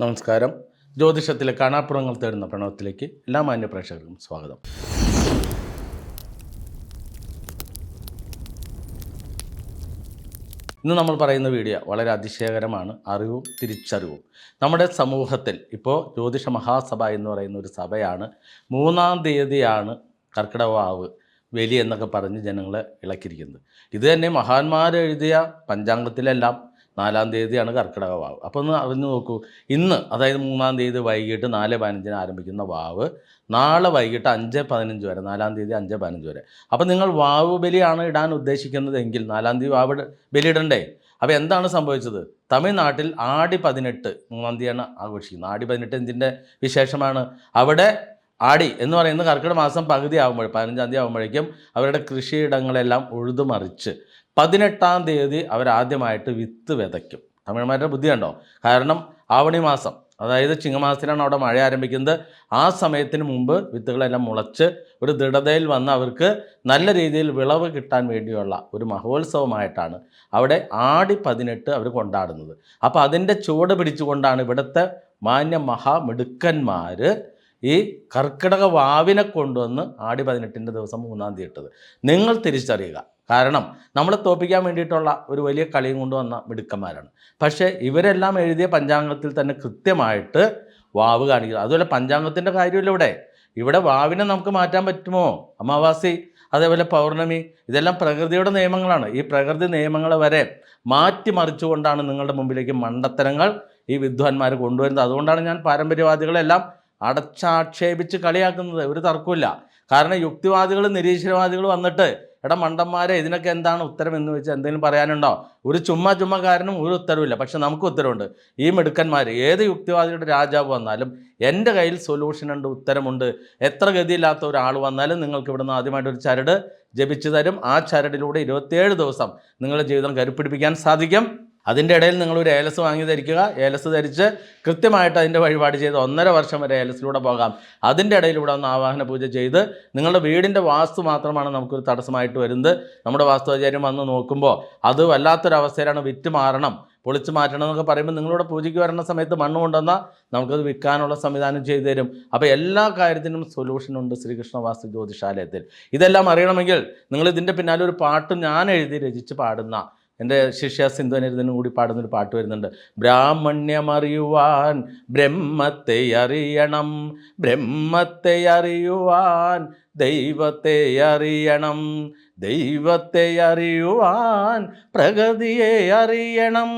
നമസ്കാരം. ജ്യോതിഷത്തിലെ കാണാപ്പുറങ്ങൾ തേടുന്ന പ്രണവത്തിലേക്ക് എല്ലാ മാന്യ പ്രേക്ഷകർക്കും സ്വാഗതം. ഇന്ന് നമ്മൾ പറയുന്ന വീഡിയോ വളരെ അതിശയകരമാണ് അറിവും തിരിച്ചറിവും. നമ്മുടെ സമൂഹത്തിൽ ഇപ്പോൾ ജ്യോതിഷ മഹാസഭ എന്ന് പറയുന്ന ഒരു സഭയാണ് മൂന്നാം തീയതിയാണ് കർക്കിടവാവ് ബലി എന്നൊക്കെ പറഞ്ഞ് ജനങ്ങളെ ഇളക്കിയിരിക്കുന്നത്. ഇത് തന്നെ മഹാന്മാരെഴുതിയ പഞ്ചാംഗത്തിലെല്ലാം നാലാം തീയതിയാണ് കർക്കിടക വാവ്. അപ്പോൾ ഒന്ന് അറിഞ്ഞു നോക്കൂ. ഇന്ന് അതായത് മൂന്നാം തീയതി വൈകിട്ട് നാല് പതിനഞ്ചിന് ആരംഭിക്കുന്ന വാവ് നാളെ വൈകിട്ട് അഞ്ച് പതിനഞ്ച് വരെ നാലാം തീയതി അഞ്ച് പതിനഞ്ച് വരെ. അപ്പോൾ നിങ്ങൾ വാവ് ബലിയാണ് ഇടാൻ ഉദ്ദേശിക്കുന്നതെങ്കിൽ നാലാം തീയതി വാവ് ബലിയിടണ്ടേ? അപ്പോൾ എന്താണ് സംഭവിച്ചത്? തമിഴ്നാട്ടിൽ ആടി പതിനെട്ട് മൂന്നാം തീയതിയാണ് ആഘോഷിക്കുന്നത്. ആടി പതിനെട്ട് എന്തിന്റെ വിശേഷമാണ്? അവിടെ ആടി എന്ന് പറയുന്നത് കർക്കിടക മാസം പകുതി ആകുമ്പോൾ പതിനഞ്ചാം തീയതി ആകുമ്പോഴേക്കും അവരുടെ കൃഷിയിടങ്ങളെല്ലാം ഉഴുതുമറിച്ച് പതിനെട്ടാം തീയതി അവരാദ്യമായിട്ട് വിത്ത് വിതയ്ക്കും. തമിഴ്മാരുടെ ബുദ്ധി കണ്ടോ? കാരണം ആവണി മാസം അതായത് ചിങ്ങമാസത്തിലാണ് അവിടെ മഴ ആരംഭിക്കുന്നത്. ആ സമയത്തിന് മുമ്പ് വിത്തുകളെല്ലാം മുളച്ച് ഒരു ദൃഢതയിൽ വന്ന് അവർക്ക് നല്ല രീതിയിൽ വിളവ് കിട്ടാൻ വേണ്ടിയുള്ള ഒരു മഹോത്സവമായിട്ടാണ് അവിടെ ആടി പതിനെട്ട് അവർ കൊണ്ടാടുന്നത്. അപ്പോൾ അതിന്റെ ചുവട് പിടിച്ചുകൊണ്ടാണ് ഇവിടുത്തെ മാന്യ മഹാമിടുക്കന്മാർ ഈ കർക്കിടക വാവിനെ കൊണ്ടുവന്ന് ആടി പതിനെട്ടിന്റെ ദിവസം മൂന്നാം തീയതി ഇട്ടത്. നിങ്ങൾ തിരിച്ചറിയുക. കാരണം നമ്മൾ തോപ്പിക്കാൻ വേണ്ടിയിട്ടുള്ള ഒരു വലിയ കളിയും കൊണ്ടുവന്ന മിടുക്കന്മാരാണ്. പക്ഷേ ഇവരെല്ലാം എഴുതിയ പഞ്ചാംഗത്തിൽ തന്നെ കൃത്യമായിട്ട് വാവ് കാണിക്കുക അതുപോലെ പഞ്ചാംഗത്തിന്റെ കാര്യമില്ല ഇവിടെ? ഇവിടെ വാവിനെ നമുക്ക് മാറ്റാൻ പറ്റുമോ? അമാവാസി അതേപോലെ പൗർണമി ഇതെല്ലാം പ്രകൃതിയുടെ നിയമങ്ങളാണ്. ഈ പ്രകൃതി നിയമങ്ങൾ വരെ മാറ്റിമറിച്ചുകൊണ്ടാണ് നിങ്ങളുടെ മുമ്പിലേക്ക് മണ്ടത്തരങ്ങൾ ഈ വിദ്വാൻമാർ കൊണ്ടുവരുന്നത്. അതുകൊണ്ടാണ് ഞാൻ പാരമ്പര്യവാദികളെല്ലാം അടച്ചാക്ഷേപിച്ച് കളിയാക്കുന്നത്. ഒരു തർക്കമില്ല കാരണം യുക്തിവാദികൾ നിരീശ്വരവാദികൾ വന്നിട്ട് എടാ മണ്ടന്മാരെ ഇതിനൊക്കെ എന്താണ് ഉത്തരം എന്ന് വെച്ചാൽ എന്തെങ്കിലും പറയാനുണ്ടോ? ഒരു ചുമ്മാ ചുമ്മാക്കാരനും ഒരു ഉത്തരവില്ല പക്ഷെ നമുക്ക് ഉത്തരവുണ്ട്. ഈ മിടുക്കന്മാർ ഏത് യുക്തിവാദിയുടെ രാജാവ് വന്നാലും എന്റെ കയ്യിൽ സൊല്യൂഷൻ ഉണ്ട് ഉത്തരമുണ്ട്. എത്ര ഗതിയില്ലാത്ത ഒരാൾ വന്നാലും നിങ്ങൾക്ക് ഇവിടുന്ന് ആദ്യമായിട്ട് ഒരു ചരട് ജപിച്ചു തരും. ആ ചരടിലൂടെ ഇരുപത്തിയേഴ് ദിവസം നിങ്ങളുടെ ജീവിതം കരുപ്പിടിപ്പിക്കാൻ സാധിക്കും. അതിന്റെ ഇടയിൽ നിങ്ങൾ ഒരു ഏലസ് വാങ്ങി ധരിക്കുക. ഏലസ് ധരിച്ച് കൃത്യമായിട്ട് അതിന്റെ വഴിപാട് ചെയ്ത് ഒന്നര വർഷം വരെ ഏലസിലൂടെ പോകാം. അതിന്റെ ഇടയിലൂടെ ഒന്ന് ആവാഹന പൂജ ചെയ്ത് നിങ്ങളുടെ വീടിന്റെ വാസ്തു മാത്രമാണ് നമുക്കൊരു തടസ്സമായിട്ട് വരുന്നത്. നമ്മുടെ വാസ്തുവാചാര്യം വന്ന് നോക്കുമ്പോൾ അത് വല്ലാത്തൊരവസ്ഥയിലാണ് വിറ്റ് മാറണം. പൊളിച്ചു മാറ്റണം എന്നൊക്കെ പറയുമ്പോൾ നിങ്ങളുടെ പൂജയ്ക്ക് വരുന്ന സമയത്ത് മണ്ണ് കൊണ്ടുവന്നാൽ നമുക്കത് വിൽക്കാനുള്ള സംവിധാനം ചെയ്തു തരും. അപ്പോൾ എല്ലാ കാര്യത്തിനും സൊല്യൂഷൻ ഉണ്ട് ശ്രീകൃഷ്ണ വാസ്തു ജ്യോതിഷാലയത്തിൽ ഇതെല്ലാം അറിയണമെങ്കിൽ നിങ്ങൾ ഇതിന്റെ പിന്നാലെ ഒരു പാട്ട് ഞാൻ എഴുതി രചിച്ച് പാടുന്ന എന്റെ ശിഷ്യ സിന്ധുവനിരുദ്ധനും കൂടി പാടുന്നൊരു പാട്ട് വരുന്നുണ്ട്. ബ്രാഹ്മണ്യമറിയുവാൻ ബ്രഹ്മത്തെ അറിയണം ബ്രഹ്മത്തെ അറിയുവാൻ ദൈവത്തെ അറിയണം ദൈവത്തെ അറിയുവാൻ പ്രകൃതിയെ അറിയണം.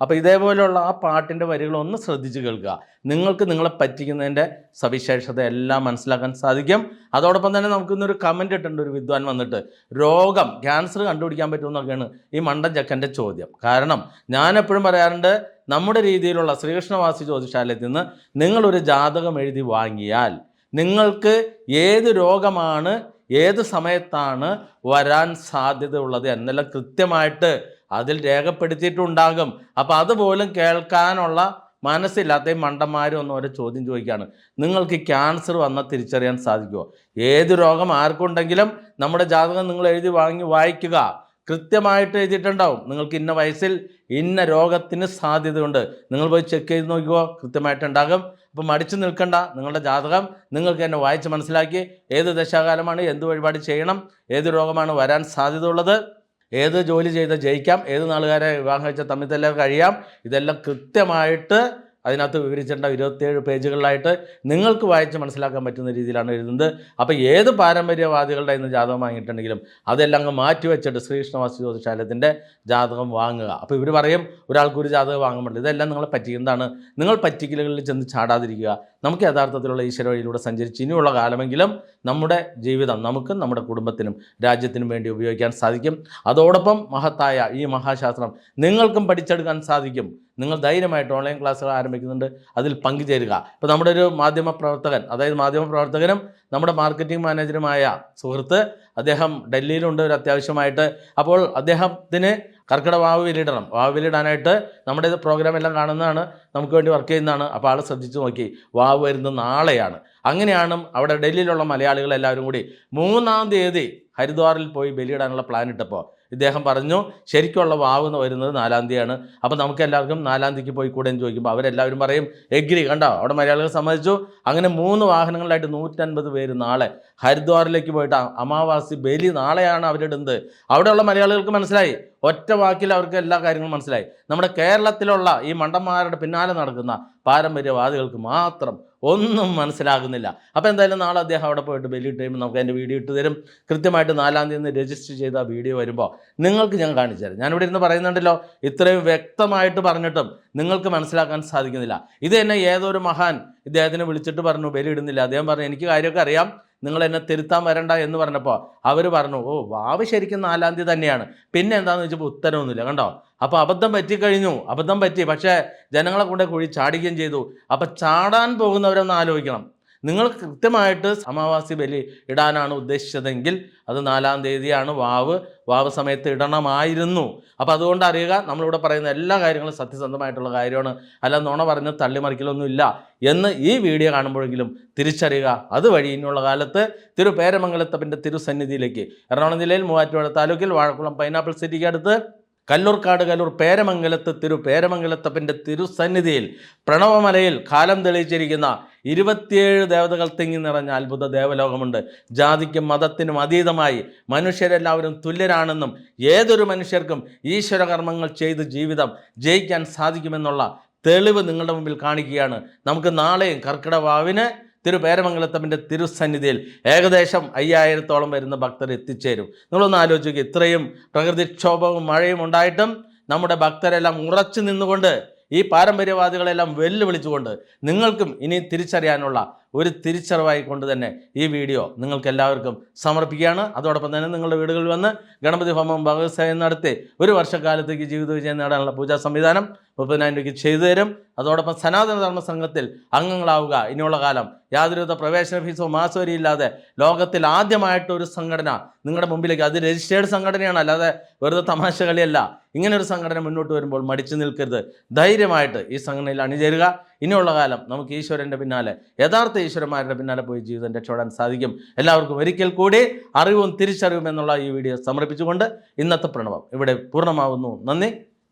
അപ്പോൾ ഇതേപോലെയുള്ള ആ പാട്ടിന്റെ വരികളൊന്ന് ശ്രദ്ധിച്ച് കേൾക്കുക. നിങ്ങൾക്ക് നിങ്ങളെ പറ്റിക്കുന്നതിന്റെ സവിശേഷത എല്ലാം മനസ്സിലാക്കാൻ സാധിക്കും. അതോടൊപ്പം തന്നെ നമുക്കിന്നൊരു കമന്റ് ഇട്ടുണ്ട് ഒരു വിദ്വാൻ വന്നിട്ട്. രോഗം ക്യാൻസർ കണ്ടുപിടിക്കാൻ പറ്റുമെന്നൊക്കെയാണ് ഈ മണ്ടൻ ചക്കന്റെ ചോദ്യം. കാരണം ഞാൻ എപ്പോഴും പറയാറുണ്ട് നമ്മുടെ രീതിയിലുള്ള ശ്രീകൃഷ്ണവാസി ജ്യോതിഷാലയത്തിൽ നിന്ന് നിങ്ങളൊരു ജാതകം എഴുതി വാങ്ങിയാൽ നിങ്ങൾക്ക് ഏത് രോഗമാണ് ഏത് സമയത്താണ് വരാൻ സാധ്യതയുള്ളത് എന്നെല്ലാം കൃത്യമായിട്ട് അതിൽ രേഖപ്പെടുത്തിയിട്ടുണ്ടാകും. അപ്പോൾ അതുപോലും കേൾക്കാനുള്ള മനസ്സില്ലാത്ത മണ്ടന്മാരും ഒന്നും ഓരോ ചോദ്യം ചോദിക്കുകയാണ് നിങ്ങൾക്ക് ക്യാൻസർ വന്ന തിരിച്ചറിയാൻ സാധിക്കുമോ ഏത് രോഗം ആർക്കുണ്ടെങ്കിലും നമ്മുടെ ജാതകം നിങ്ങൾ എഴുതി വാങ്ങി വായിക്കുക. കൃത്യമായിട്ട് എഴുതിയിട്ടുണ്ടാവും. നിങ്ങൾക്ക് ഇന്ന വയസ്സിൽ ഇന്ന രോഗത്തിന് സാധ്യതയുണ്ട്. നിങ്ങൾ പോയി ചെക്ക് ചെയ്ത് നോക്കിക്കോ. കൃത്യമായിട്ടുണ്ടാകും അപ്പോൾ മടിച്ചു നിൽക്കണ്ട. നിങ്ങളുടെ ജാതകം നിങ്ങൾക്ക് എന്നെ വായിച്ച് മനസ്സിലാക്കി. ഏത് ദശാകാലമാണ് എന്ത് വഴിപാട് ചെയ്യണം ഏത് രോഗമാണ് വരാൻ സാധ്യതയുള്ളത്. ഏത് ജോലി ചെയ്ത് ജയിക്കാം ഏത് നാളുകാരെ വിവാഹം കഴിച്ച തമ്മിൽ തന്നെ കഴിയാം. ഇതെല്ലാം കൃത്യമായിട്ട് അതിനകത്ത് വിവരിച്ചിട്ടുണ്ടാവും ഇരുപത്തിയേഴ് പേജുകളിലായിട്ട് നിങ്ങൾക്ക് വായിച്ച് മനസ്സിലാക്കാൻ പറ്റുന്ന രീതിയിലാണ് എഴുതുന്നത്. അപ്പോൾ ഏത് പാരമ്പര്യവാദികളുടെ ഇന്ന് ജാതകം വാങ്ങിയിട്ടുണ്ടെങ്കിലും അതെല്ലാം അങ്ങ് മാറ്റി വെച്ചിട്ട് ശ്രീകൃഷ്ണവാസി ജ്യോതിശാലയത്തിന്റെ ജാതകം വാങ്ങുക. അപ്പോൾ ഇവർ പറയും ഒരാൾക്ക് ഒരു ജാതകം വാങ്ങുമ്പോൾ ഇതെല്ലാം നിങ്ങളെ പറ്റിക്കുന്നതാണ്. നിങ്ങൾ പറ്റിക്കലുകളിൽ ചെന്ന് ചാടാതിരിക്കുക. നമുക്ക് യഥാർത്ഥത്തിലുള്ള ഈശ്വര വഴിയിലൂടെ സഞ്ചരിച്ച് ഇനിയുള്ള കാലമെങ്കിലും നമ്മുടെ ജീവിതം നമുക്കും നമ്മുടെ കുടുംബത്തിനും രാജ്യത്തിനും വേണ്ടി ഉപയോഗിക്കാൻ സാധിക്കും. അതോടൊപ്പം മഹത്തായ ഈ മഹാശാസ്ത്രം നിങ്ങൾക്കും പഠിച്ചെടുക്കാൻ സാധിക്കും. നിങ്ങൾ ധൈര്യമായിട്ട് ഓൺലൈൻ ക്ലാസ്സുകൾ ആരംഭിക്കുന്നുണ്ട് അതിൽ പങ്കുചേരുക. ഇപ്പോൾ നമ്മുടെ ഒരു മാധ്യമ പ്രവർത്തകൻ അതായത് മാധ്യമ പ്രവർത്തകനും നമ്മുടെ മാർക്കറ്റിംഗ് മാനേജറുമായ സുഹൃത്ത് അദ്ദേഹം ഡൽഹിയിലുണ്ട് ഒരു അത്യാവശ്യമായിട്ട്. അപ്പോൾ അദ്ദേഹത്തിന് കർക്കിടക വാവ് വിലിടണം വാവ് വിലിടാനായിട്ട് നമ്മുടെ പ്രോഗ്രാം എല്ലാം കാണുന്നതാണ് നമുക്ക് വേണ്ടി വർക്ക് ചെയ്യുന്നതാണ്. അപ്പോൾ ആൾ ശ്രദ്ധിച്ചു നോക്കി വാവ് വരുന്നത് നാളെയാണ്. അങ്ങനെയാണ് അവിടെ ഡൽഹിയിലുള്ള മലയാളികൾ എല്ലാവരും കൂടി മൂന്നാം തീയതി ഹരിദ്വാറിൽ പോയി ബലിയിടാനുള്ള പ്ലാൻ ഇട്ടപ്പോൾ ഇദ്ദേഹം പറഞ്ഞു ശരിക്കുള്ള വാവ് വരുന്നത് നാലാം തീയതിയാണ്. അപ്പോൾ നമുക്ക് എല്ലാവർക്കും നാലാം തീയതിക്ക് പോയി കൂടെ എന്ന് ചോദിക്കുമ്പോൾ അവരെല്ലാവരും പറയും എഗ്രി കണ്ടോ? അവിടെ മലയാളികൾ സമ്മതിച്ചു. അങ്ങനെ മൂന്ന് വാഹനങ്ങളിലായിട്ട് നൂറ്റൻപത് പേര് നാളെ ഹരിദ്വാറിലേക്ക് പോയിട്ട് അമാവാസി ബലി നാളെയാണ് അവരിടുന്നത്. അവിടെയുള്ള മലയാളികൾക്ക് മനസ്സിലായി. ഒറ്റ വാക്കിൽ അവർക്ക് എല്ലാ കാര്യങ്ങളും മനസ്സിലായി. നമ്മുടെ കേരളത്തിലുള്ള ഈ മണ്ടന്മാരുടെ പിന്നാലെ നടക്കുന്ന പാരമ്പര്യവാദികൾക്ക് മാത്രം ഒന്നും മനസ്സിലാകുന്നില്ല. അപ്പോൾ എന്തായാലും നാളെ അദ്ദേഹം അവിടെ പോയിട്ട് ബലിയിട്ട് കഴിയുമ്പോൾ നമുക്ക് അതിന്റെ വീഡിയോ ഇട്ട് തരും. കൃത്യമായിട്ട് നാലാം തീയതി രജിസ്റ്റർ ചെയ്ത വീഡിയോ വരുമ്പോൾ നിങ്ങൾക്ക് ഞാൻ കാണിച്ചു തരാം. ഞാനിവിടെ ഇരുന്ന് പറയുന്നുണ്ടല്ലോ ഇത്രയും വ്യക്തമായിട്ട് പറഞ്ഞിട്ടും നിങ്ങൾക്ക് മനസ്സിലാക്കാൻ സാധിക്കുന്നില്ല. ഇത് തന്നെ ഏതൊരു മഹാൻ ഇദ്ദേഹത്തിനെ വിളിച്ചിട്ട് പറഞ്ഞു ബലിയിടുന്നില്ല അദ്ദേഹം പറഞ്ഞു എനിക്ക് കാര്യമൊക്കെ അറിയാം. നിങ്ങൾ എന്നെ തിരുത്താൻ വരണ്ട എന്ന് പറഞ്ഞപ്പോൾ അവർ പറഞ്ഞു ഓ വാവ് ശരിക്കും നാലാം തീയതി തന്നെയാണ്. പിന്നെ എന്താണെന്ന് വെച്ചപ്പോൾ ഉത്തരവൊന്നുമില്ല കണ്ടോ? അപ്പോൾ അബദ്ധം പറ്റിക്കഴിഞ്ഞു അബദ്ധം പറ്റി. പക്ഷേ ജനങ്ങളെ കൊണ്ട് കുഴി ചാടിക്കുകയും ചെയ്തു. അപ്പം ചാടാൻ പോകുന്നവരൊന്ന് ആലോചിക്കണം. നിങ്ങൾ കൃത്യമായിട്ട് അമാവാസി ബലി ഇടാനാണ് ഉദ്ദേശിച്ചതെങ്കിൽ അത് നാലാം തീയതിയാണ് വാവ്. വാവ് സമയത്ത് ഇടണമായിരുന്നു. അപ്പോൾ അതുകൊണ്ട് അറിയുക നമ്മളിവിടെ പറയുന്ന എല്ലാ കാര്യങ്ങളും സത്യസന്ധമായിട്ടുള്ള കാര്യമാണ്. അല്ല നുണ പറഞ്ഞ് തള്ളിമറിക്കലൊന്നുമില്ല എന്ന് ഈ വീഡിയോ കാണുമ്പോഴെങ്കിലും തിരിച്ചറിയുക. അതുവഴി ഇനിയുള്ള കാലത്ത് തിരുപേരമംഗലത്തപ്പന്റെ തിരുസന്നിധിയിലേക്ക് എറണാകുളം ജില്ലയിൽ മൂവാറ്റുപുഴ താലൂക്കിൽ വാഴക്കുളം പൈനാപ്പിൾ സിറ്റിക്ക് അടുത്ത് കല്ലൂർക്കാട് കല്ലൂർ പേരമംഗലത്ത് തിരു പേരമംഗലത്തപ്പന്റെ തിരുസന്നിധിയിൽ പ്രണവമലയിൽ കാലം തെളിയിച്ചിരിക്കുന്ന ഇരുപത്തിയേഴ് ദേവതകൾ തിങ്ങി നിറഞ്ഞ അത്ഭുത ദേവലോകമുണ്ട്. ജാതിക്കും മതത്തിനും അതീതമായി മനുഷ്യരെല്ലാവരും തുല്യരാണെന്നും ഏതൊരു മനുഷ്യർക്കും ഈശ്വരകർമ്മങ്ങൾ ചെയ്ത് ജീവിതം ജയിക്കാൻ സാധിക്കുമെന്നുള്ള തെളിവ് നിങ്ങളുടെ മുമ്പിൽ കാണിക്കുകയാണ്. നമുക്ക് നാളെയും കർക്കിടവാവിന് തിരുപേരമംഗലത്തമ്മിന്റെ തിരുസന്നിധിയിൽ ഏകദേശം അയ്യായിരത്തോളം വരുന്ന ഭക്തർ എത്തിച്ചേരും. നിങ്ങളൊന്ന് ആലോചിക്കുക ഇത്രയും പ്രകൃതിക്ഷോഭവും മഴയും ഉണ്ടായിട്ടും നമ്മുടെ ഭക്തരെല്ലാം ഉറച്ചു നിന്നുകൊണ്ട് ഈ പാരമ്പര്യവാദികളെല്ലാം വെല്ലുവിളിച്ചുകൊണ്ട് നിങ്ങൾക്കും ഇനി തിരിച്ചറിയാനുള്ള ഒരു തിരിച്ചറിവായി കൊണ്ട് തന്നെ ഈ വീഡിയോ നിങ്ങൾക്ക് എല്ലാവർക്കും സമർപ്പിക്കുകയാണ്. അതോടൊപ്പം തന്നെ നിങ്ങളുടെ വീടുകളിൽ വന്ന് ഗണപതി ഹോമം ഭഗവത്സേവം നടത്തി ഒരു വർഷക്കാലത്തേക്ക് ജീവിത വിജയം നേടാനുള്ള പൂജാ സംവിധാനം മുപ്പതിനായിരം രൂപയ്ക്ക് ചെയ്തു തരും. അതോടൊപ്പം സനാതന ധർമ്മ സംഘത്തിൽ അംഗങ്ങളാവുക. ഇനിയുള്ള കാലം യാതൊരുവിധ പ്രവേശന ഫീസോ മാസവരി ഇല്ലാതെ ലോകത്തിൽ ആദ്യമായിട്ട് ഒരു സംഘടന നിങ്ങളുടെ മുമ്പിലേക്ക് അത് രജിസ്റ്റേർഡ് സംഘടനയാണ്. അല്ലാതെ വെറുതെ തമാശ കളിയല്ല. ഇങ്ങനെ ഒരു സംഘടന മുന്നോട്ട് വരുമ്പോൾ മടിച്ചു നിൽക്കരുത്. ധൈര്യമായിട്ട് ഈ സംഘടനയിൽ അണിചേരുക. ഇനിയുള്ള കാലം നമുക്ക് ഈശ്വരന്റെ പിന്നാലെ യഥാർത്ഥ ഈശ്വരന്മാരുടെ പിന്നാലെ പോയി ജീവിതം രക്ഷപ്പെടാൻ സാധിക്കും. എല്ലാവർക്കും ഒരിക്കൽ കൂടി അറിവും തിരിച്ചറിവും എന്നുള്ള ഈ വീഡിയോ സമർപ്പിച്ചുകൊണ്ട് ഇന്നത്തെ പ്രണവം ഇവിടെ പൂർണമാവുന്നു. നന്ദി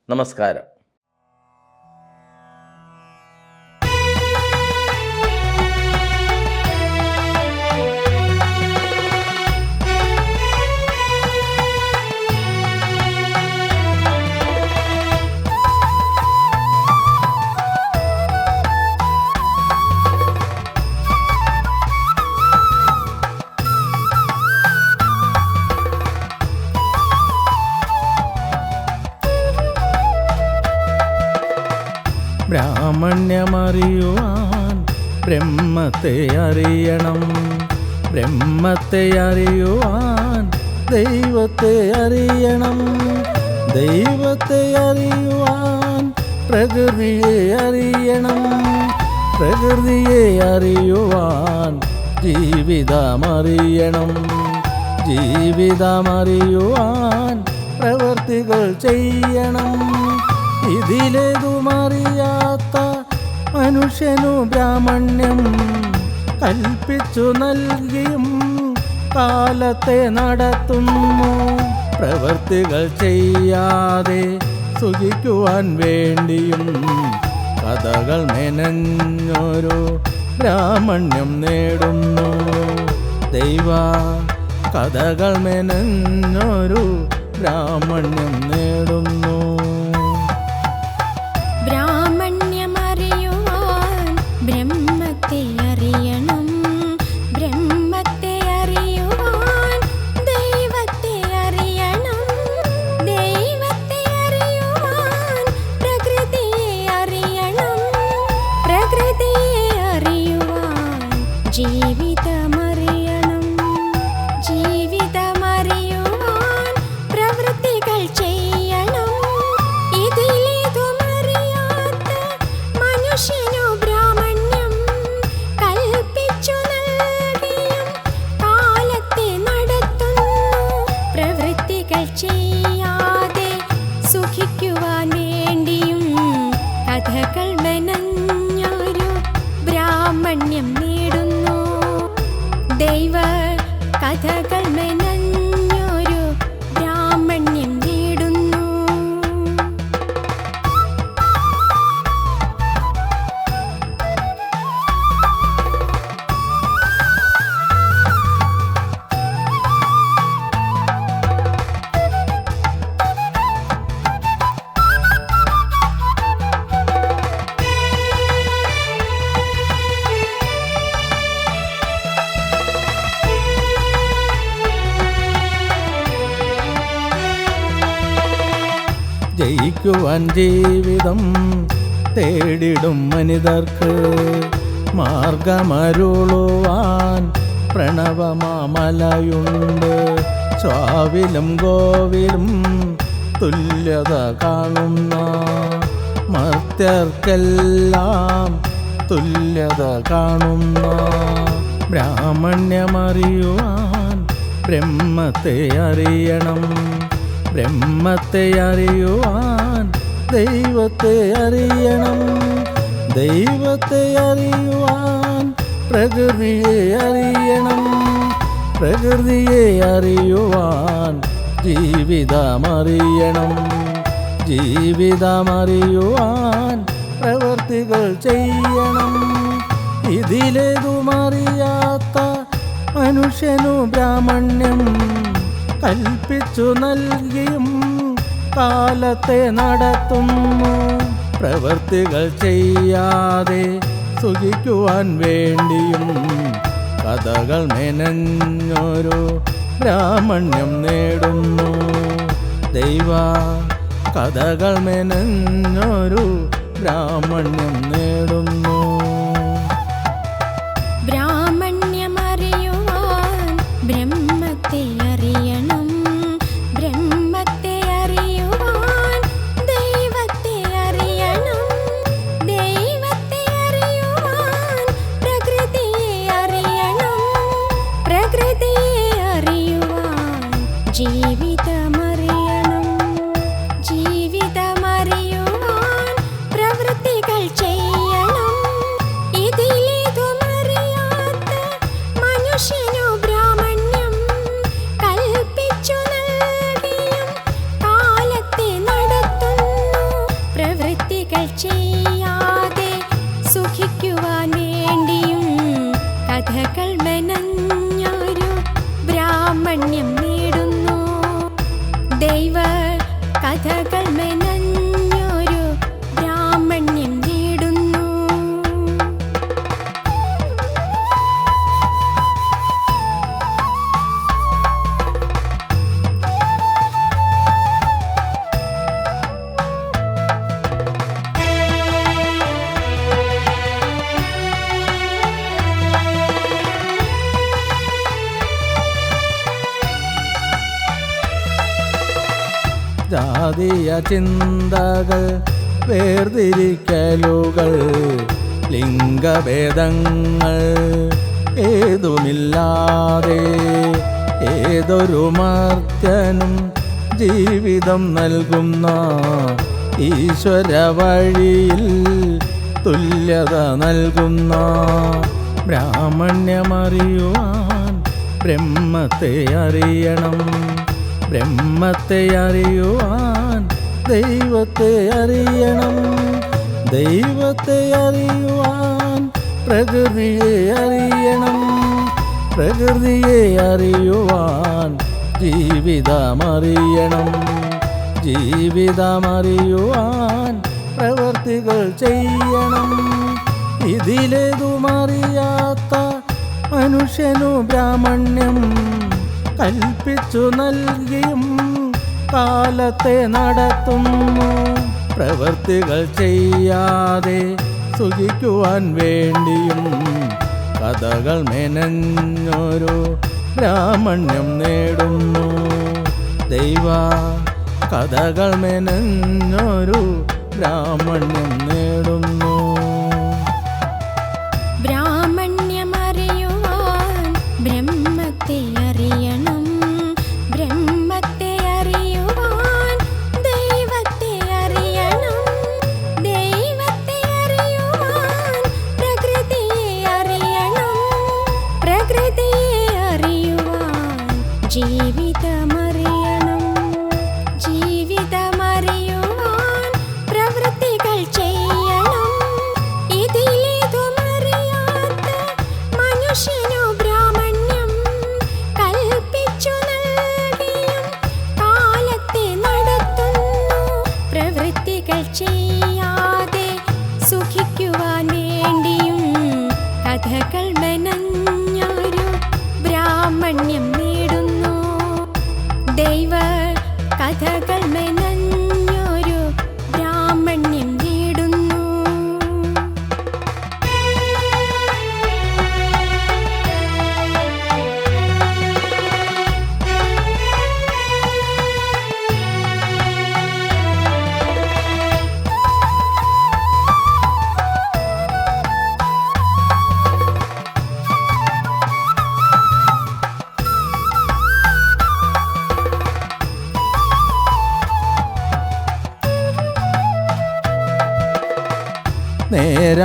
നമസ്കാരം. ബ്രാഹ്മണ്യമറിയുവാൻ ബ്രഹ്മത്തെ അറിയണം. ബ്രഹ്മത്തെ അറിയുവാൻ ദൈവത്തെ അറിയണം. ദൈവത്തെ അറിയുവാൻ പ്രകൃതിയെ അറിയണം. പ്രകൃതിയെ അറിയുവാൻ ജീവിതമറിയണം. ജീവിതമറിയുവാൻ പ്രവർത്തികൾ ചെയ്യണം. ഇതിലേതുമറിയാത്ത മനുഷ്യനു ബ്രാഹ്മണ്യം കൽപ്പിച്ചു നൽകിയും കാലത്തെ നടത്തുന്നു. പ്രവൃത്തികൾ ചെയ്യാതെ സുഖിക്കുവാൻ വേണ്ടിയും കഥകൾ മെനഞ്ഞൊരു ബ്രാഹ്മണ്യം നേടുന്നു. ദൈവ കഥകൾ മെനഞ്ഞൊരു ബ്രാഹ്മണ്യം നേടുന്നു. தெய்வ கதகள் மெனஞ்ச ജീവിതം തേടിടും മനിതർക്ക്. മാർഗമരുളുവാൻ പ്രണവമാമലയുണ്ട്. സ്വാവിലും ഗോവിലും തുല്യത കാണുന്ന മർത്യർക്കെല്ലാം തുല്യത കാണുന്ന ബ്രാഹ്മണ്യമറിയുവാൻ ബ്രഹ്മത്തെ അറിയണം. ബ്രഹ്മത്തെ അറിയുവാൻ ദൈവത്തെ അറിയണം. ദൈവത്തെ അറിയുവാൻ പ്രകൃതിയെ അറിയണം. പ്രകൃതിയെ അറിയുവാൻ ജീവിതമറിയണം. ജീവിതമറിയുവാൻ പ്രവർത്തികൾ ചെയ്യണം. ഇതിലേതുമറിയാത്ത മനുഷ്യനു ബ്രാഹ്മണ്യം കൽപ്പിച്ചു നൽകിയും കാലത്തെ നടത്തുന്നു. പ്രവൃത്തികൾ ചെയ്യാതെ സുഖിക്കുവാൻ വേണ്ടിയും കഥകൾ മെനഞ്ഞൊരു ബ്രാഹ്മണ്യം നേടുന്നു. ദൈവ കഥകൾ മെനഞ്ഞൊരു ബ്രാഹ്മണ്യം നേടുന്നു. ജാതീയ ചിന്തകൾ വേർതിരിക്കലുകൾ ലിംഗഭേദങ്ങൾ. ഏതുമില്ലാതെ ഏതൊരു മർത്യനും ജീവിതം നൽകുന്ന ഈശ്വര വഴിയിൽ തുല്യത നൽകുന്ന ബ്രാഹ്മണ്യമറിയുവാൻ ബ്രഹ്മത്തെ അറിയണം. ബ്രഹ്മത്തെ അറിയുവാൻ ദൈവത്തെ അറിയണം. ദൈവത്തെ അറിയുവാൻ പ്രകൃതിയെ അറിയണം. പ്രകൃതിയെ അറിയുവാൻ ജീവിതമറിയണം ജീവിതമറിയുവാൻ പ്രവർത്തികൾ ചെയ്യണം. ഇതിലേതുമറിയാത്ത മനുഷ്യനു ബ്രാഹ്മണ്യം കൽപ്പിച്ചു നൽകിയും കാലത്തെ നടത്തുന്നു. പ്രവൃത്തികൾ ചെയ്യാതെ സുഖിക്കുവാൻ വേണ്ടിയും കഥകൾ മെനഞ്ഞൊരു ബ്രാഹ്മണ്യം നേടുന്നു. ദൈവ കഥകൾ മെനഞ്ഞൊരു ബ്രാഹ്മണ്യം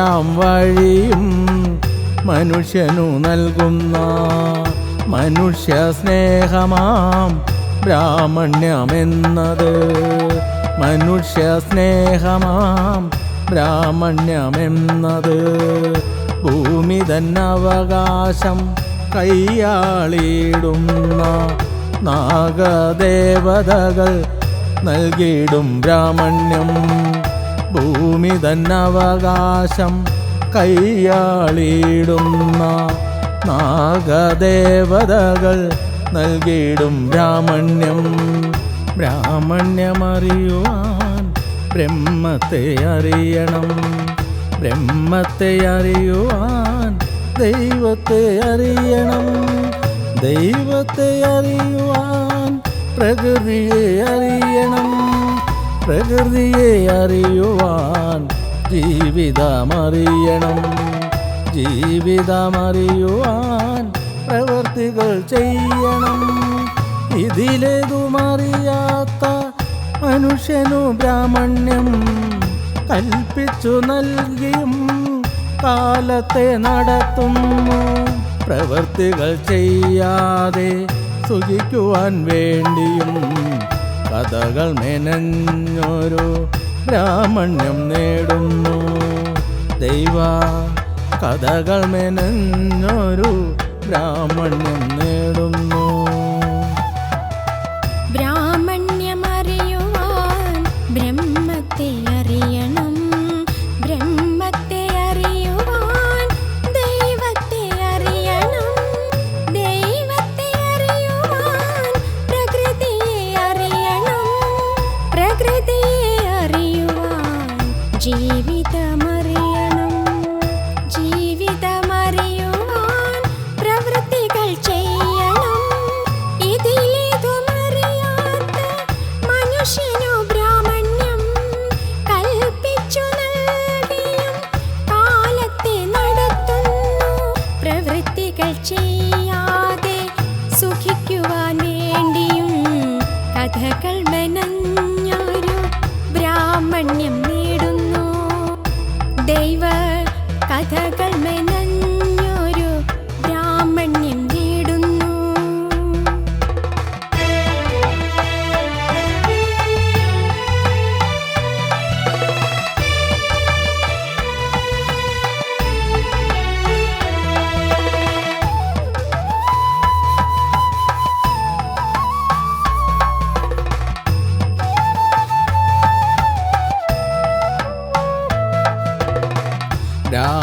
നേരാം വഴിയും മനുഷ്യനു നൽകുന്ന മനുഷ്യ സ്നേഹമാം ബ്രാഹ്മണ്യമെന്നത്. മനുഷ്യ സ്നേഹമാം ബ്രാഹ്മണ്യമെന്നത്. ഭൂമി തന്നവകാശം കൈയാളിയിടുന്ന നാഗദേവതകൾ നൽകിയിടും ബ്രാഹ്മണ്യം. ഭൂമി തന്നവകാശം കൈയാളിടുന്ന നാഗദേവതകൾ നൽകിയിടും ബ്രാഹ്മണ്യം. ബ്രാഹ്മണ്യമറിയുവാൻ ബ്രഹ്മത്തെ അറിയണം. ബ്രഹ്മത്തെ അറിയുവാൻ ദൈവത്തെ അറിയണം. ദൈവത്തെ അറിയുവാൻ പ്രകൃതിയെ അറിയണം. പ്രകൃതിയെ അറിയുവാൻ ജീവിതമറിയണം. ജീവിതമറിയുവാൻ പ്രവർത്തികൾ ചെയ്യണം. ഇതിലേതുമറിയാത്ത മനുഷ്യനു ബ്രാഹ്മണ്യം കൽപ്പിച്ചു നൽകിയും കാലത്തെ നടത്തുന്നു പ്രവൃത്തികൾ ചെയ്യാതെ സുഖിക്കുവാൻ വേണ്ടിയും കഥകൾ മെനഞ്ഞൊരു ബ്രാഹ്മണ്യം നേടുന്നു. ദൈവ കഥകൾ മെനഞ്ഞൊരു ബ്രാഹ്മണ്യം നേടുന്നു.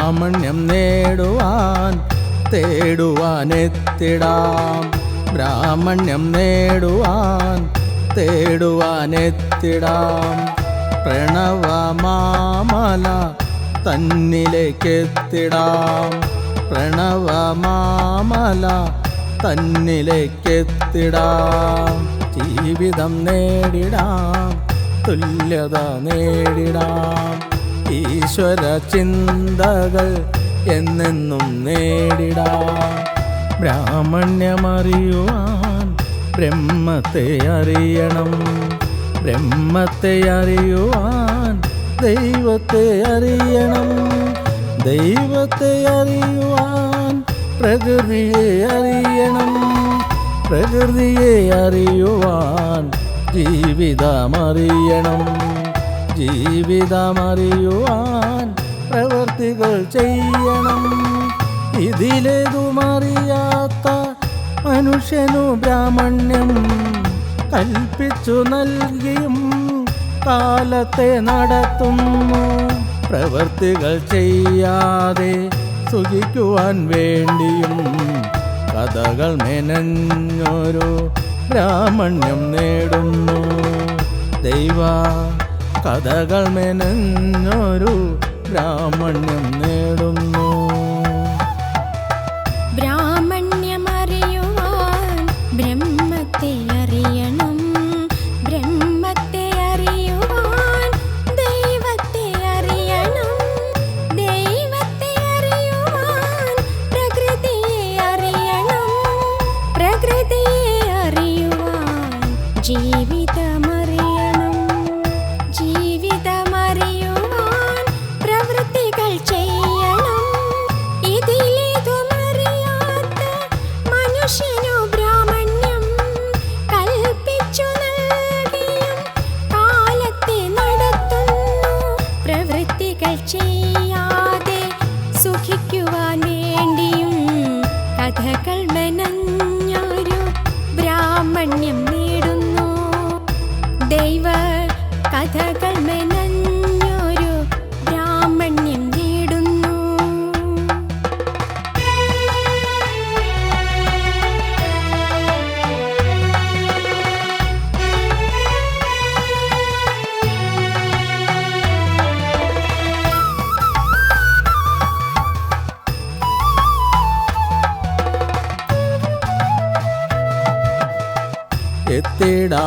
ബ്രാഹ്മണ്യം നേടുവാൻ തേടുവാൻ എത്തിടാം. ബ്രാഹ്മണ്യം നേടുവാൻ തേടുവാൻ എത്തിടാം. പ്രണവമാമല തന്നിലേക്കെത്തിടാം. പ്രണവമാമല തന്നിലേക്കെത്തിടാം. ജീവിതം നേടിടാം തുല്യത നേടിടാം. ഈശ്വര ചിന്തകൾ എന്നെന്നും നേടിടാം ബ്രാഹ്മണ്യമറിയുവാൻ ബ്രഹ്മത്തെ അറിയണം. ബ്രഹ്മത്തെ അറിയുവാൻ ദൈവത്തെ അറിയണം. ദൈവത്തെ അറിയുവാൻ പ്രകൃതിയെ അറിയണം. പ്രകൃതിയെ അറിയുവാൻ ജീവിതമറിയണം ജീവിതമറിയുവാൻ പ്രവർത്തികൾ ചെയ്യണം. ഇതിലേതുമറിയാത്ത മനുഷ്യനു ബ്രാഹ്മണ്യം കൽപ്പിച്ചു നൽകിയും കാലത്തെ നടത്തുന്നു പ്രവൃത്തികൾ ചെയ്യാതെ സുഖിക്കുവാൻ വേണ്ടിയും കഥകൾ മെനഞ്ഞൊരു ബ്രാഹ്മണ്യം നേടുന്നു. ദൈവ കഥകൾ മെനഞ്ഞൊരു ബ്രാഹ്മണ്യം നേടുന്നു. കഥകൾ മെനഞ്ഞൊരു ബ്രാഹ്മണ്യം നേടുന്നു. ദൈവ കഥകൾ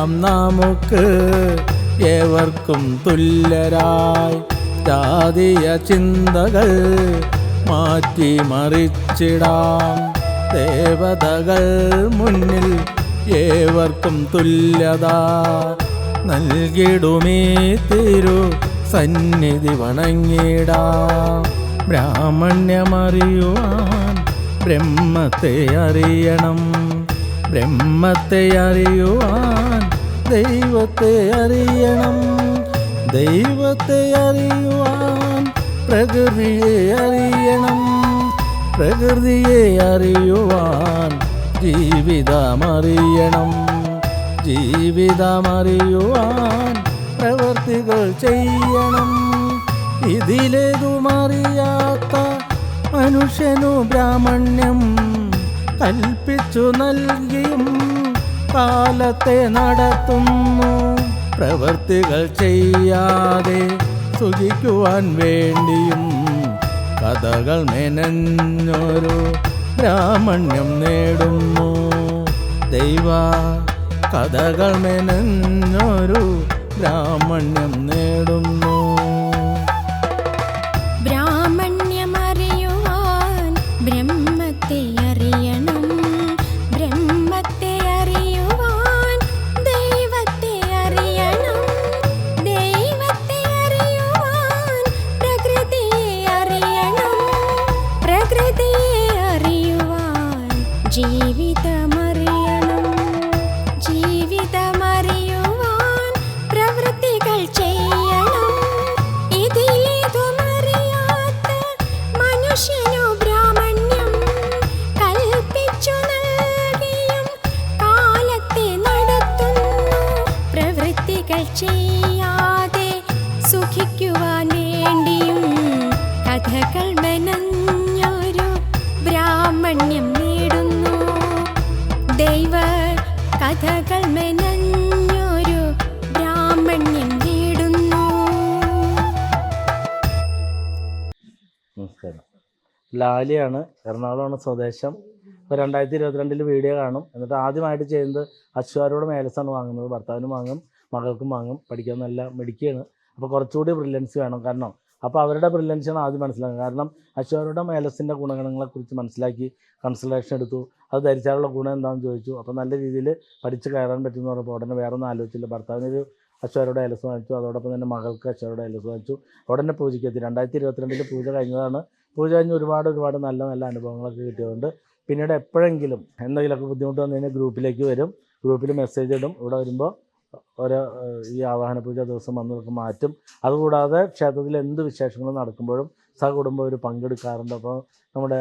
വാഴ്ത്തിടാം നമുക്ക് ഏവർക്കും തുല്യരായി ജാതീയ ചിന്തകൾ മാറ്റി മറിച്ചിടാം ദേവതകൾ മുന്നിൽ ഏവർക്കും തുല്യത നൽകിടുമേ തിരു സന്നിധി വണങ്ങിടാം. ബ്രാഹ്മണ്യമറിയുവാൻ ബ്രഹ്മത്തെ അറിയണം. ബ്രഹ്മത്തെ അറിയുവാൻ ദൈവത്തെ അറിയണം. ദൈവത്തെ അറിയുവാൻ പ്രകൃതിയെ അറിയണം. പ്രകൃതിയെ അറിയുവാൻ ജീവിതമറിയണം. ജീവിതമറിയുവാൻ പ്രവർത്തികൾ ചെയ്യണം. ഇതിലേതുമറിയാത്ത മനുഷ്യനു ബ്രാഹ്മണ്യം കൽപ്പിച്ചു നൽകിയും കാലത്തെ നടത്തുന്നു. പ്രവൃത്തികൾ ചെയ്യാതെ സുഖിക്കുവാൻ വേണ്ടിയും കഥകൾ മെനഞ്ഞൊരു ബ്രാഹ്മണ്യം നേടുന്നു. ദൈവ കഥകൾ മെനഞ്ഞൊരു ബ്രാഹ്മണ്യം നേടുന്നു. ലാലിയാണ്. എറണാകുളമാണ് സ്വദേശം. ഇപ്പോൾ രണ്ടായിരത്തി ഇരുപത്തിരണ്ടിൽ വീഡിയോ കാണും. എന്നിട്ട് ആദ്യമായിട്ട് ചെയ്യുന്നത് അശ്വാരോട് മേലസാണ് വാങ്ങുന്നത്. ഭർത്താവിനും വാങ്ങും മകൾക്കും വാങ്ങും. പഠിക്കാൻ നല്ല മിടിക്കുകയാണ് അപ്പോൾ കുറച്ചുകൂടി ബ്രില്യൻസ് വേണം. കാരണം അപ്പോൾ അവരുടെ ബ്രില്യൻസാണ് ആദ്യം മനസ്സിലാക്കുക കാരണം അശ്വാരോടെ മേലസിന്റെ ഗുണഗണങ്ങളെക്കുറിച്ച് മനസ്സിലാക്കി കൺസൾട്ടേഷൻ എടുത്തു. അത് ധരിച്ചാലുള്ള ഗുണം എന്താണെന്ന് ചോദിച്ചു. അപ്പോൾ നല്ല രീതിയിൽ പഠിച്ച് കയറാൻ പറ്റുമെന്ന് പറഞ്ഞപ്പോൾ ഉടനെ വേറെ ഒന്നും ആലോചിച്ചില്ല ഭർത്താവിനൊരു അശ്വാരോടെ ഏലസ് വാങ്ങിച്ചു. അതോടൊപ്പം തന്നെ മകൾക്ക് അശ്വാരോടെ ഏലസ് വാങ്ങിച്ചു. ഉടനെ പൂജയ്ക്ക് എത്തി. രണ്ടായിരത്തി ഇരുപത്തിരണ്ടിൽ പൂജ കഴിഞ്ഞതാണ്. പൂജ കഴിഞ്ഞ് ഒരുപാട് ഒരുപാട് നല്ല നല്ല അനുഭവങ്ങളൊക്കെ കിട്ടിയതുകൊണ്ട് പിന്നീട് എപ്പോഴെങ്കിലും എന്തെങ്കിലുമൊക്കെ ബുദ്ധിമുട്ട് വന്നു കഴിഞ്ഞാൽ ഗ്രൂപ്പിലേക്ക് വരും. ഗ്രൂപ്പിൽ മെസ്സേജ് ഇടും. ഇവിടെ വരുമ്പോൾ ഓരോ ഈ ആവാഹന പൂജ ദിവസം വന്നതൊക്കെ മാറ്റും. അതുകൂടാതെ ക്ഷേത്രത്തിൽ എന്ത് വിശേഷങ്ങളും നടക്കുമ്പോഴും സഹകുടുംബം ഒരു പങ്കെടുക്കാറുണ്ട്. അപ്പോൾ നമ്മുടെ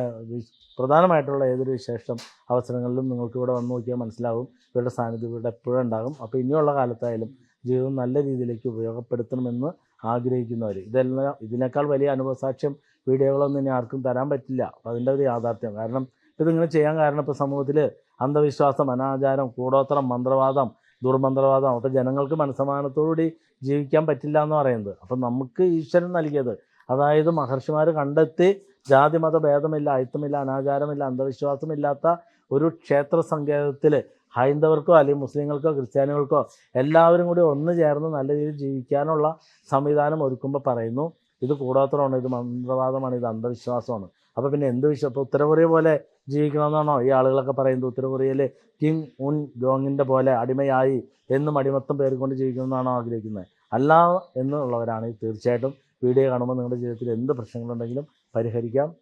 പ്രധാനമായിട്ടുള്ള ഏതൊരു വിശേഷം അവസരങ്ങളിലും നിങ്ങൾക്ക് ഇവിടെ വന്ന് നോക്കിയാൽ മനസ്സിലാവും. ഇവരുടെ സാന്നിധ്യം ഇവിടെ എപ്പോഴും ഉണ്ടാകും. അപ്പോൾ ഇനിയുള്ള കാലത്തായാലും ജീവിതം നല്ല രീതിയിലേക്ക് ഉപയോഗപ്പെടുത്തണമെന്ന് ആഗ്രഹിക്കുന്നവർ. ഇതെല്ലാം ഇതിനേക്കാൾ വലിയ അനുഭവസാക്ഷ്യം വീഡിയോകളൊന്നും ഇനി ആർക്കും തരാൻ പറ്റില്ല. അതിന്റെ ഒരു യാഥാർത്ഥ്യം. കാരണം ഇതിങ്ങനെ ചെയ്യാൻ കാരണം ഇപ്പോൾ സമൂഹത്തിൽ അന്ധവിശ്വാസം അനാചാരം കൂടോത്രം മന്ത്രവാദം ദുർമന്ത്രവാദം അപ്പോൾ ജനങ്ങൾക്ക് മനസ്സമാനത്തോടുകൂടി ജീവിക്കാൻ പറ്റില്ല എന്ന് പറയുന്നത്. അപ്പം നമുക്ക് ഈശ്വരൻ നൽകിയത്. അതായത് മഹർഷിമാർ കണ്ടെത്തി ജാതി മത ഭേദമില്ല അയിത്തമില്ല അനാചാരമില്ല അന്ധവിശ്വാസമില്ലാത്ത ഒരു ക്ഷേത്ര സങ്കേതത്തിൽ ഹൈന്ദവർക്കോ അല്ലെങ്കിൽ മുസ്ലിങ്ങൾക്കോ ക്രിസ്ത്യാനികൾക്കോ എല്ലാവരും കൂടി ഒന്ന് ചേർന്ന് നല്ല രീതിയിൽ ജീവിക്കാനുള്ള സംവിധാനം ഒരുക്കുമ്പോൾ പറയുന്നു. ഇത് കൂടാത്തതാണ് ഇത് മന്ത്രവാദമാണ് ഇത് അന്ധവിശ്വാസമാണ്. അപ്പോൾ പിന്നെ എന്ത് വിശ്വാസം ഇപ്പോൾ ഉത്തരകൊറിയ പോലെ ജീവിക്കണമെന്നാണോ? ഈ ആളുകളൊക്കെ പറയുന്നത് ഉത്തരകൊറിയയിൽ കിങ് ഉൻ ജോങ്ങിന്റെ പോലെ അടിമയായി എന്നും അടിമത്തം പേർക്കൊണ്ട് ജീവിക്കണമെന്നാണോ ആഗ്രഹിക്കുന്നത്? അല്ല എന്നുള്ളവരാണ്. തീർച്ചയായിട്ടും വീഡിയോ കാണുമ്പോൾ നിങ്ങളുടെ ജീവിതത്തിൽ എന്ത് പ്രശ്നങ്ങളുണ്ടെങ്കിലും പരിഹരിക്കാം.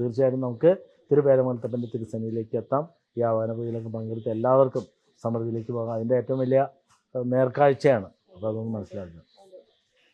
തീർച്ചയായിട്ടും നമുക്ക് തിരുപേരമൽത്തപ്പന്റെ തിരുസന്നിധിയിലേക്ക് എത്താം. ഈ ആവാന പൂജയിലൊക്കെ പങ്കെടുത്ത് എല്ലാവർക്കും സമൃദ്ധിയിലേക്ക് പോകാം. അതിന്റെ ഏറ്റവും വലിയ നേർക്കാഴ്ചയാണ്. അപ്പോൾ അതൊന്ന് മനസ്സിലാക്കുക.